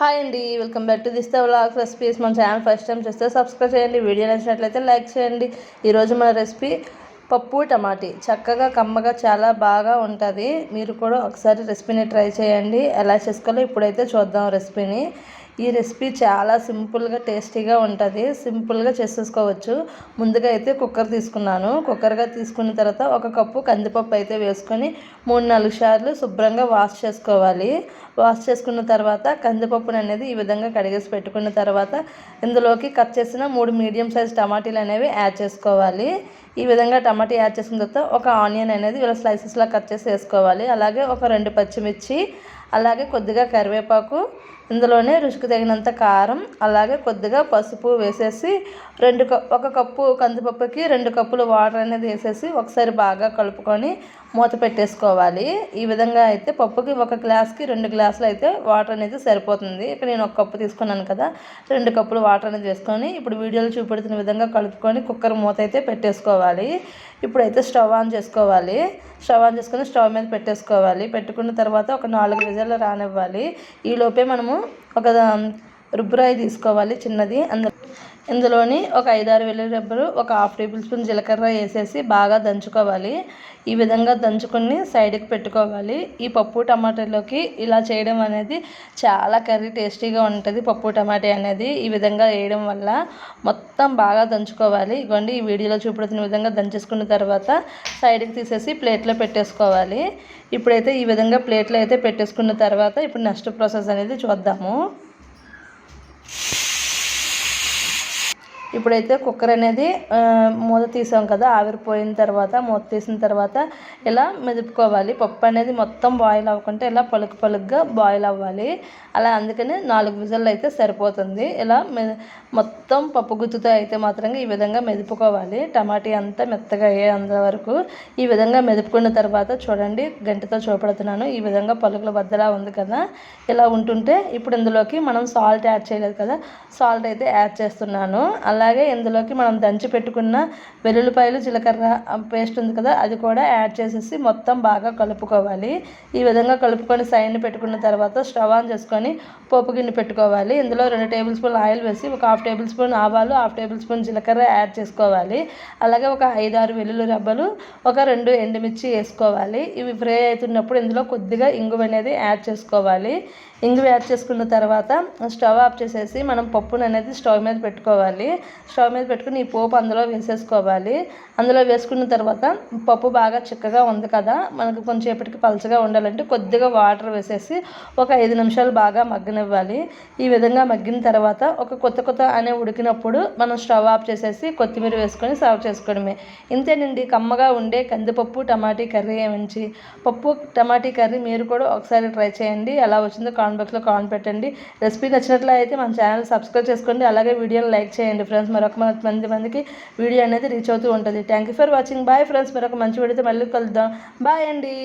Hi అండి welcome back to this vlog recipes. మన channel first time చేస్తే subscribe చేయండి. వీడియో నచ్చినట్లయితే లైక్ చేయండి. ఈరోజు మన రెసిపీ పప్పు టమాటీ. చక్కగా కమ్మగా చాలా బాగా ఉంటుంది. మీరు కూడా ఒకసారి రెసిపీని ట్రై చేయండి. ఎలా చేసుకోవాలో ఇప్పుడైతే చూద్దాం రెసిపీని. ఈ రెసిపీ చాలా సింపుల్గా టేస్టీగా ఉంటుంది. సింపుల్గా చేసేసుకోవచ్చు. ముందుగా అయితే కుక్కర్ తీసుకున్నాను. కుక్కర్గా తీసుకున్న తర్వాత ఒక కప్పు కందిపప్పు అయితే వేసుకొని మూడు నాలుగు సార్లు శుభ్రంగా వాష్ చేసుకోవాలి. వాష్ చేసుకున్న తర్వాత కందిపప్పును అనేది ఈ విధంగా కడిగేసి పెట్టుకున్న తర్వాత ఇందులోకి కట్ చేసిన మూడు మీడియం సైజ్ టమాటీలు అనేవి యాడ్ చేసుకోవాలి. ఈ విధంగా టమాటీ యాడ్ చేసిన తర్వాత ఒక ఆనియన్ అనేది ఇలా స్లైసెస్లా కట్ చేసి వేసుకోవాలి. అలాగే ఒక రెండు పచ్చిమిర్చి అలాగే కొద్దిగా కరివేపాకు ఇందులోనే రుచికి తగినంత కారం అలాగే కొద్దిగా పసుపు వేసేసి రెండు ఒక కప్పు కందిపప్పుకి రెండు కప్పులు వాటర్ అనేది వేసేసి ఒకసారి బాగా కలుపుకొని మూత పెట్టేసుకోవాలి. ఈ విధంగా అయితే పప్పుకి ఒక గ్లాస్కి రెండు గ్లాసులు అయితే వాటర్ అనేది సరిపోతుంది. ఇక్కడ నేను ఒక కప్పు తీసుకున్నాను కదా రెండు కప్పులు వాటర్ అనేది వేసుకొని ఇప్పుడు వీడియోలో చూపెడుతున్న విధంగా కలుపుకొని కుక్కర్ మూత అయితే పెట్టేసుకోవాలి. ఇప్పుడైతే స్టవ్ ఆన్ చేసుకోవాలి. స్టవ్ ఆన్ చేసుకొని స్టవ్ మీద పెట్టేసుకోవాలి. పెట్టుకున్న తర్వాత ఒక నాలుగు విజయాలు రానివ్వాలి. ఈలోపే మనము ఒక రుబ్బురాయి తీసుకోవాలి చిన్నది. అందులో ఇందులోని ఒక ఐదారు వెల్లుల్లి ఒక హాఫ్ టేబుల్ స్పూన్ జీలకర్ర వేసేసి బాగా దంచుకోవాలి. ఈ విధంగా దంచుకొని సైడ్కి పెట్టుకోవాలి. ఈ పప్పు టమాటాలోకి ఇలా చేయడం అనేది చాలా కర్రీ టేస్టీగా ఉంటుంది పప్పు టమాటా అనేది. ఈ విధంగా వేయడం వల్ల మొత్తం బాగా దంచుకోవాలి. ఇవ్వండి ఈ వీడియోలో చూపెడుతున్న విధంగా దంచేసుకున్న తర్వాత సైడ్కి తీసేసి ప్లేట్లో పెట్టేసుకోవాలి. ఇప్పుడైతే ఈ విధంగా ప్లేట్లో అయితే పెట్టేసుకున్న తర్వాత ఇప్పుడు నెక్స్ట్ ప్రాసెస్ అనేది చూద్దాము. ఇప్పుడైతే కుక్కర్ అనేది మూత తీసాం కదా ఆవిరిపోయిన తర్వాత మూత తీసిన తర్వాత ఇలా మెదుపుకోవాలి. పప్పు అనేది మొత్తం బాయిల్ అవ్వకుంటే ఇలా పలుకు పలుకుగా బాయిల్ అవ్వాలి. అలా అందుకని నాలుగు విజల్లు అయితే సరిపోతుంది. ఇలా మె మొత్తం పప్పు గుత్తుతో అయితే మాత్రం ఈ విధంగా మెదుపుకోవాలి. టమాటీ అంతా మెత్తగా అయ్యేంత వరకు ఈ విధంగా మెదుపుకున్న తర్వాత చూడండి గంటతో చూపెడుతున్నాను. ఈ విధంగా పలుకుల బద్దలా ఉంది కదా. ఇలా ఉంటుంటే ఇప్పుడు ఇందులోకి మనం సాల్ట్ యాడ్ చేయలేదు కదా. సాల్ట్ అయితే యాడ్ చేస్తున్నాను. అలా అలాగే ఇందులోకి మనం దంచి పెట్టుకున్న వెల్లుల్లిపాయలు జీలకర్ర పేస్ట్ ఉంది కదా అది కూడా యాడ్ చేసేసి మొత్తం బాగా కలుపుకోవాలి. ఈ విధంగా కలుపుకొని సైడ్ని పెట్టుకున్న తర్వాత స్టవ్ ఆన్ చేసుకొని పోపు గిన్నె పెట్టుకోవాలి. ఇందులో రెండు టేబుల్ స్పూన్ ఆయిల్ వేసి ఒక హాఫ్ టేబుల్ స్పూన్ ఆవాలు హాఫ్ టేబుల్ స్పూన్ జీలకర్ర యాడ్ చేసుకోవాలి. అలాగే ఒక ఐదారు వెల్లుల్లి రబ్బలు ఒక రెండు ఎండుమిర్చి వేసుకోవాలి. ఇవి ఫ్రై అవుతున్నప్పుడు ఇందులో కొద్దిగా ఇంగువ అనేది యాడ్ చేసుకోవాలి. ఇంగువ యాడ్ చేసుకున్న తర్వాత స్టవ్ ఆఫ్ చేసేసి మనం పప్పును అనేది స్టవ్ మీద పెట్టుకోవాలి. స్టవ్ మీద పెట్టుకుని ఈ పోపు అందులో వేసేసుకోవాలి. అందులో వేసుకున్న తర్వాత పప్పు బాగా చిక్కగా ఉంది కదా మనకు కొంచెంసేపటికి పలచగా ఉండాలంటే కొద్దిగా వాటర్ వేసేసి ఒక ఐదు నిమిషాలు బాగా మగ్గనివ్వాలి. ఈ విధంగా మగ్గిన తర్వాత ఒక కొత్త కొత్త అనే ఉడికినప్పుడు మనం స్టవ్ ఆఫ్ చేసేసి కొత్తిమీర వేసుకొని సర్వ్ చేసుకోవడమే. ఇంతేనండి కమ్మగా ఉండే కందిపప్పు టమాటీ కర్రీ ఏమించి పప్పు టమాటీ కర్రీ మీరు కూడా ఒకసారి ట్రై చేయండి. ఎలా వచ్చిందో కామెంట్ బాక్స్లో కామెంట్ పెట్టండి. రెసిపీ నచ్చినట్లయితే మన ఛానల్ సబ్స్క్రైబ్ చేసుకోండి. అలాగే వీడియోని లైక్ చేయండి ఫ్రెండ్స్. ఫ్రెండ్స్ మరొక మంది మందికి వీడియో అనేది రీచ్ అవుతూ ఉంటుంది. Thank you for watching bye friends మరొక మంచి వీడియోతో మళ్ళీ కలుద్దాం. బాయ్ అండి.